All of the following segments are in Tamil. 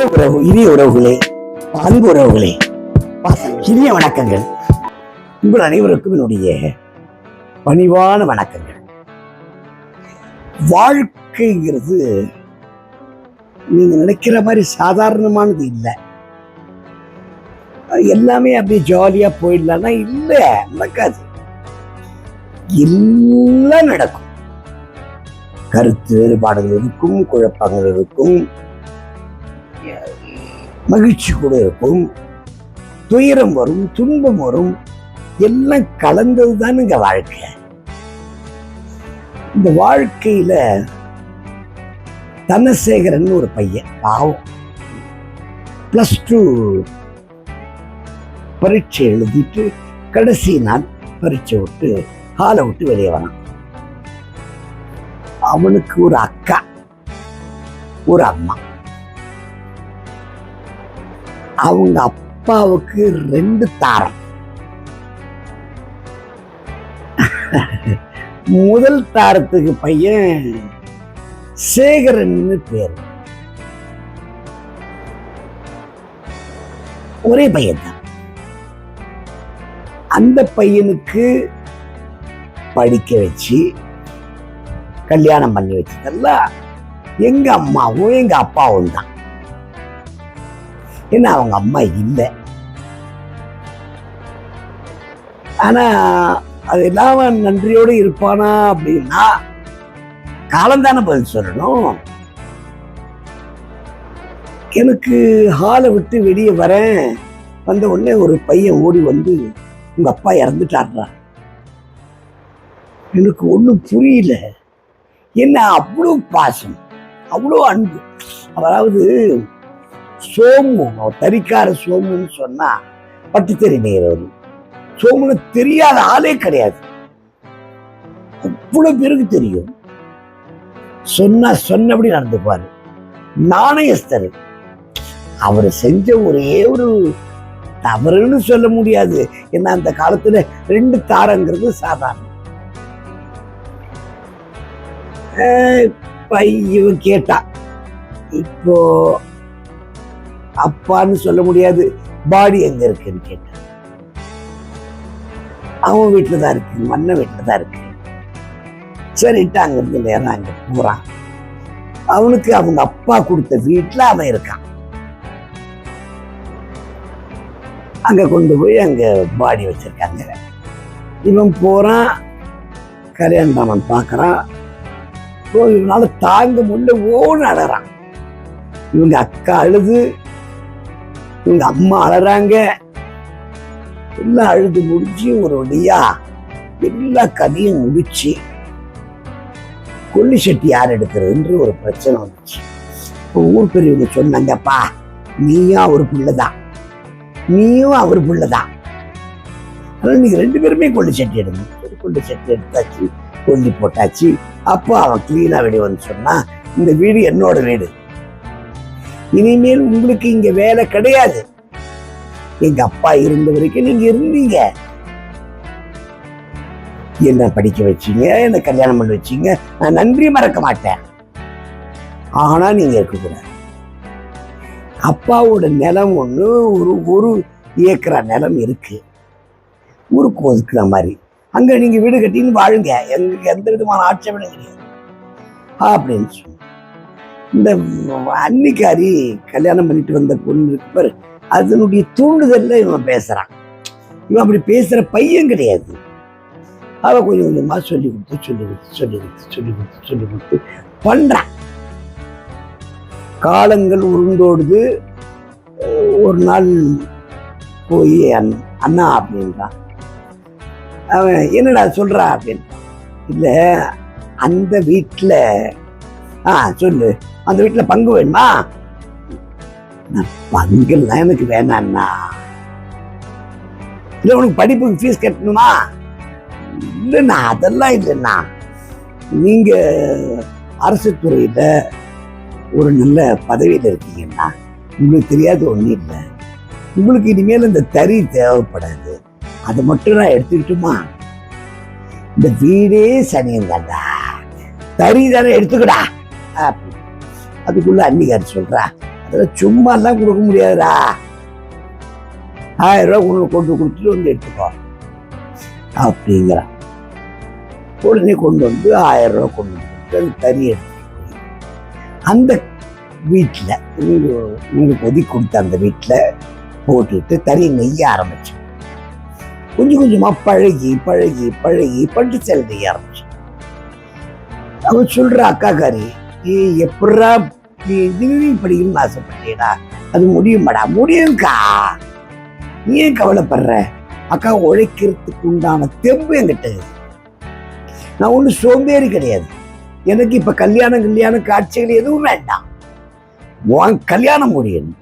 அன்பு உறவு இனிய உறவுகளே அன்பு உறவுகளே இனிய வணக்கங்கள். உங்கள் அனைவருக்கும் என்னுடைய பணிவான வணக்கங்கள். வாழ்க்கைங்கிறது நீங்க நினைக்கிற மாதிரி சாதாரணமானது இல்லை. எல்லாமே அப்படியே ஜாலியா போயிடலாம்னா இல்லை நடக்காது. எல்லாம் நடக்கும். கருத்து வேறுபாடுகள் இருக்கும் குழப்பங்கள் இருக்கும். மகிழ்ச்சி கூட இருக்கும். துயரம் வரும் துன்பம் வரும். எல்லாம் கலந்தது தானுங்க வாழ்க்கை. இந்த வாழ்க்கையில தனசேகரன் ஒரு பையன் பாவம். பிளஸ் டூ பரீட்சை எழுதிட்டு கடைசி நாள் பரீட்சை விட்டு ஹாலை விட்டு வெளியே வரான். அவனுக்கு ஒரு அக்கா ஒரு அம்மா. அவங்க அப்பாவுக்கு ரெண்டு தாரம். முதல் தாரத்துக்கு பையன் சேகரன்னு பேர். ஒரே பையன் தான் அந்த பையனுக்கு படிக்க வச்சு கல்யாணம் பண்ணி வச்சதெல்லாம் எங்க அம்மாவும் எங்க அப்பாவும் தான். ஏன்னா அவங்க அம்மா இல்லை. ஆனா அது இல்லாம நன்றியோடு இருப்பானா அப்படின்னா காலந்தானே பதில் சொல்லணும். எனக்கு ஹாலை விட்டு வெளியே வரேன். வந்த உடனே ஒரு பையன் ஓடி வந்து உங்க அப்பா இறந்துட்டார்றா எனக்கு ஒன்றும் புரியல. என்ன அவ்வளோ பாசம் அவ்வளோ அன்பு. அதாவது சோமு தறிக்கார சோமுன்னு சொன்னா பட்டு தெரிமையவர் சோமுன்னு தெரியாத ஆளே கிடையாது. அவ்வளவு பேருக்கு தெரியும். சொன்னா சொன்னபடி நடந்துப்பாரு நாணயஸ்தர். அவர் செஞ்ச ஒரே ஒரு தவறுன்னு சொல்ல முடியாது. ஏன்னா அந்த காலத்துல ரெண்டு தாரங்கிறது சாதாரணம். இப்போ இப்ப இவன் கேட்டா இப்போ அப்பான்னு சொல்ல முடியாது. பாடி எங்க இருக்குன்னு கேட்டான் அவன் வீட்டில் தான் இருக்கு மன்ன வீட்டில் தான் இருக்கு. சரிட்டு அங்கிருந்து நேரம் அங்க போறான். அவனுக்கு அவங்க அப்பா கொடுத்த வீட்டுல அவன் இருக்கான். அங்க கொண்டு போய் அங்க பாடி வச்சிருக்காங்க. இவன் போறான். கல்யாணம் அவன் பார்க்குறான் இவனால் தாங்க முடியல ஓன்னு அழறான் இவங்க அக்கா அழுது எங்க அம்மா அழறாங்க. எல்லாம் அழுது முடிச்சு ஒரு வழியா எல்லா கதையும் முடிச்சு கொல்லி செட்டி யார் எடுக்கிறதுன்ற ஒரு பிரச்சனை வந்துச்சு. இப்போ ஊர் பெரியவங்க சொன்னாங்கப்பா நீயும் அவர் பிள்ளைதான். நீயும் அவர் பிள்ளைதான். அதனால நீங்க ரெண்டு பேருமே கொல்லி செட்டி எடுங்க. கொல்லி செட்டி எடுத்தாச்சு கொல்லி போட்டாச்சு. அப்போ அவன் கிளீனா வெளியே வந்து சொன்னா இந்த வீடு என்னோட வீடு. இனிமேல் உங்களுக்கு இங்க வேலை கிடையாது. எங்க அப்பா இருந்த வரைக்கும் நீங்க இருந்தீங்க. என்ன படிக்க வச்சீங்க? என்ன கல்யாணம் பண்ணி வச்சீங்க? நான் நன்றி மறக்க மாட்டேன். ஆனா நீங்க இருக்கக்கூடாது. அப்பாவோட நிலம் ஒண்ணு ஒரு ஒரு ஏக்கரா நிலம் இருக்கு. ஊருக்கு ஒதுக்குற மாதிரி. அங்க நீங்க வீடு கட்டின்னு வாழுங்க. எங்களுக்கு எந்த விதமான ஆட்சேபனும் கிடையாது. அப்படின்னு சொல்லி இந்த அன்னிக்காரி கல்யாணம் பண்ணிட்டு வந்த பொண்ணு பாரு அதனுடைய தூண்டுதல்ல இவன் பேசுறான். இவன் அப்படி பேசுற பையன் கிடையாது. அவ கொஞ்சம் கொஞ்சமா சொல்லி கொடுத்து சொல்லி கொடுத்து சொல்லி கொடுத்து சொல்லி கொடுத்து சொல்லி கொடுத்து பண்றான். காலங்கள் உருண்டோடுது. ஒரு நாள் போய் அண் அண்ணா அப்படின்றான். அவன் என்னடா சொல்றா அப்படின்னு இல்ல அந்த வீட்டுல ஆ சொல்லு. அந்த வீட்டுல பங்கு வேணுமா? பங்குலாம் எனக்கு வேணாண்ணா இல்லை உனக்கு படிப்புக்கு ஃபீஸ் கட்டணுமா? இல்லைண்ணா அதெல்லாம் இல்லைண்ணா. நீங்கள் அரசு துறையில ஒரு நல்ல பதவியில இருக்கீங்கன்னா உங்களுக்கு தெரியாது ஒன்றும் இல்லை. உங்களுக்கு இனிமேல் இந்த தறி தேவைப்படாது. அதை மட்டும் நான் எடுத்துக்கிட்டுமா? இந்த வீடே தாண்டா. தறி தானே எடுத்துக்கடா. அப்படி அதுக்குள்ள அன்னிகார் சொல்றா அதில் சும்மா எல்லாம் கொடுக்க முடியாதுடா. ஆயிரம் ரூபா கொண்டு கொண்டு கொடுத்துட்டு வந்து எடுத்துக்கோ. அப்படிங்கிறான் உடனே கொண்டு வந்து ஆயிரம் ரூபா கொண்டு வந்து அது தனி எடுத்துட்டு அந்த வீட்டில் உங்களுக்கு ஒதுக்கி கொடுத்த அந்த வீட்டில் போட்டுட்டு தறி நெய்ய ஆரம்பிச்சேன் கொஞ்சம் கொஞ்சமாக பழகி பழகி பழகி பட்டு சேலை நெய்ய ஆரம்பிச்சேன் அவன் சொல்கிற அக்காக்காரி நீ எப்படா நீ இன்ஜினியரிங் படிக்கணும்னு ஆசைப்பட்டீடா அது முடியுமாடா? முடியும்க்கா. நீ ஏன் கவலைப்படுற? அக்கா உழைக்கிறதுக்கு உண்டான தெம்பு என்கிட்ட நான் ஒன்றும் சோம்பேறி கிடையாது. எனக்கு இப்ப கல்யாணம் கல்யாணம் காட்சிகள் எதுவும் வேண்டாம். உன் கல்யாணம் முடியணும்.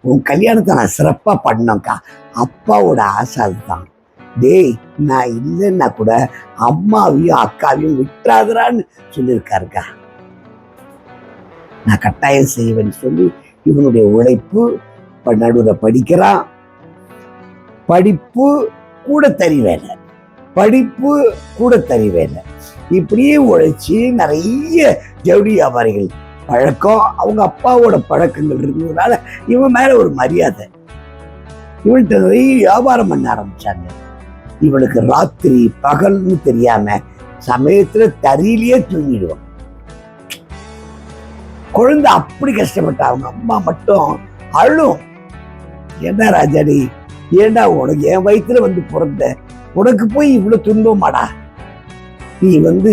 உன் கல்யாணத்தை நான் சிறப்பா பண்ணோம்க்கா. அப்பாவோட ஆசை அதுதான். டேய் நான் இல்லைன்னா கூட அம்மாவையும் அக்காவையும் விட்டுறாதரான்னு சொல்லியிருக்காருக்கா. நான் கட்டாயம் செய்வேன்னு சொல்லி இவனுடைய உழைப்பு இப்போ நடுவில் படிக்கிறான். படிப்பு கூட தறி வேலை படிப்பு கூட தறி வேலை இப்படியே உழைச்சி நிறைய ஜவுளி வியாபாரிகள் பழக்கம். அவங்க அப்பாவோட பழக்கங்கள் இருந்ததுனால இவன் மேல ஒரு மரியாதை. இவன்கிட்ட நிறைய வியாபாரம் பண்ண ஆரம்பிச்சாங்க. இவனுக்கு ராத்திரி பகல்னு தெரியாம சமயத்துல தறியிலேயே தூங்கிடுவான். குழந்தை அப்படி கஷ்டப்பட்டா அவங்க அம்மா மட்டும் அழும். என்ன ராஜாடி? ஏண்டா உனக்கு என் வயித்துல வந்து பிறந்த? உனக்கு போய் இவ்வளவு துன்பமாடா? நீ வந்து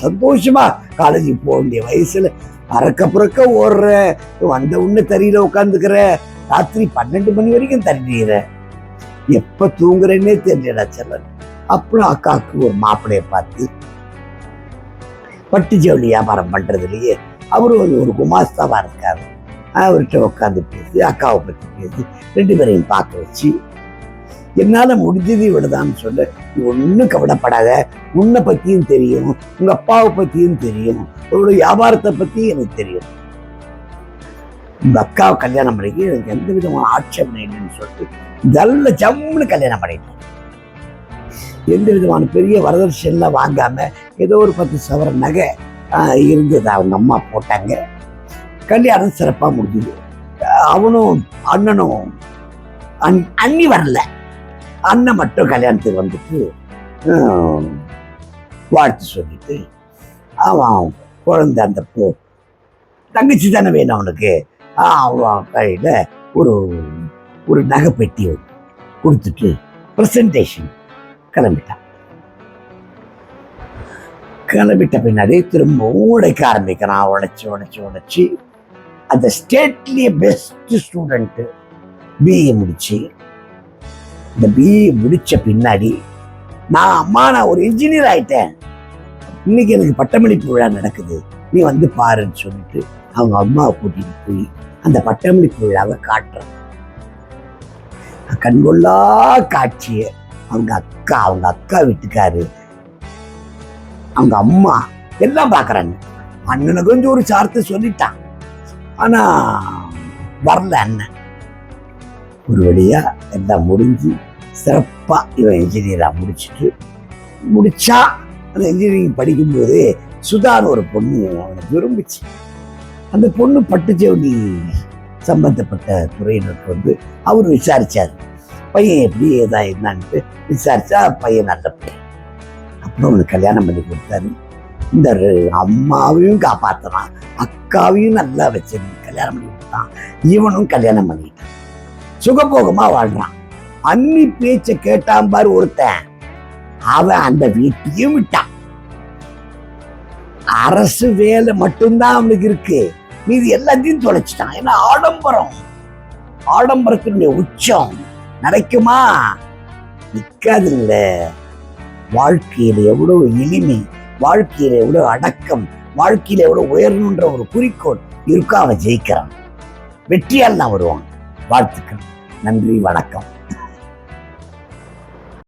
சந்தோஷமா காலேஜ் போக வேண்டிய வயசுல அறக்க புறக்க ஓடுற வந்த உடனே தறியில உட்காந்துக்கிற ராத்திரி பன்னெண்டு மணி வரைக்கும் தண்ணீர எப்ப தூங்குறேன்னே தெரியலடா செல்லன் அப்புறம் அக்காவுக்கு ஒரு மாப்பிளைய பார்த்து பட்டு ஜவுளி வியாபாரம் பண்றதுலயே அவர் வந்து ஒரு குமாஸ்தாவா இருக்கார். அவர்கிட்ட உட்காந்து பேசி அக்காவை பத்தி பேசி ரெண்டு பேரையும் பார்க்க வச்சு என்னால முடிஞ்சது இவ்வளோதான்னு சொல்ல. நீ ஒன்றும் கவலைப்படாத. உன்னை பத்தியும் தெரியும். உங்க அப்பாவை பத்தியும் தெரியும். உங்களோட வியாபாரத்தை பத்தி எனக்கு தெரியும். இந்த அக்காவை கல்யாணம் பண்ணிக்க எனக்கு எந்த விதமான ஆட்சேபனை இல்லைன்னு சொல்லிட்டு நல்ல ஜம்முன்னு கல்யாணம் பண்ணிட்டேன் எந்த விதமான பெரிய வரதட்சணைலாம் வாங்காம ஏதோ ஒரு பத்து சவர நகை இருந்தது. அவங்க அம்மா போட்டாங்க. கல்யாணம் சிறப்பாக முடிஞ்சுது. அவனும் அண்ணனும் அன் அண்ணி வரல. அண்ணன் மட்டும் கல்யாணத்துக்கு வந்துட்டு வாழ்த்து சொல்லிட்டு அவன் குழந்தை அந்த பூ தங்கச்சி தானே வேணும் அவனுக்கு. அவன் கையில் ஒரு ஒரு நகைப்பெட்டி கொடுத்துட்டு ப்ரெசன்டேஷன் கிளம்பிட்டான். கிளம்பிட்ட பின்னாடி திரும்ப உடைக்க ஆரம்பிக்கிறான். உடைச்சு உடைச்சு உழைச்சி அந்த ஸ்டேட்லேயே பெஸ்ட் ஸ்டூடெண்ட்டு பிஏ முடிச்சு. இந்த பிஏ முடிச்ச பின்னாடி நான் அம்மா நான் ஒரு இன்ஜினியர் ஆயிட்டேன். இன்னைக்கு எனக்கு பட்டமளிப்பு விழா நடக்குது. நீ வந்து பாருன்னு சொல்லிட்டு அவங்க அம்மாவை கூட்டிட்டு போய் அந்த பட்டமளிப்பு விழாவை காட்டுறான் கண்கொள்ளா காட்சியை அவங்க அக்கா அவங்க அக்கா வீட்டுக்காரு அவங்க அம்மா எல்லாம் பார்க்கறாங்க. அண்ணனுக்கு கொஞ்சம் ஒரு சார்த்தை சொல்லிட்டான். ஆனா வரல அண்ணன். ஒரு வழியா எல்லாம் முடிஞ்சு சிறப்பா இவன் இன்ஜினியரா முடிச்சுட்டு முடிச்சா அந்த இன்ஜினியரிங் படிக்கும்போது சுதான்னு ஒரு பொண்ணு அவனை விரும்பிச்சு. அந்த பொண்ணு பட்டுச்செவலி சம்பந்தப்பட்ட துறையினருக்கு வந்து அவர் விசாரித்தார் பையன் எப்படி ஏதா என்னான்ட்டு விசாரிச்சா பையன் நல்ல பையன். அவனுக்கு கல்யாணம் பண்ணி கொடுத்தாரு. இந்த அம்மாவையும் காப்பாத்தினான் அக்காவையும் நல்லா வச்சிருந்து கல்யாணம் பண்ணி கொடுத்தான். இவனும் கல்யாணம் பண்ணிட்டான். சுகபோகமா வாழ்றான். அன்னி பேச்சை கேட்டான் பாரு ஒருத்தன். அவன் அந்த வீட்டையும் விட்டான். அரசு வேலை மட்டும்தான் அவனுக்கு இருக்கு. மீதி எல்லாத்தையும் தொலைச்சிட்டான். ஏன்னா ஆடம்பரம். ஆடம்பரத்தினுடைய உச்சம். நடக்குமா நிக்காதுல்ல வாழ்க்கையில எவ்வளவு எளிமை வாழ்க்கையில எவ்வளவு அடக்கம் வாழ்க்கையில எவ்வளவு உயரணுன்ற ஒரு குறிக்கோள் இருக்கோ அவன் ஜெயிக்கிறான். வெற்றியால் நான் வருவான். வாழ்த்துக்கள். நன்றி வணக்கம்.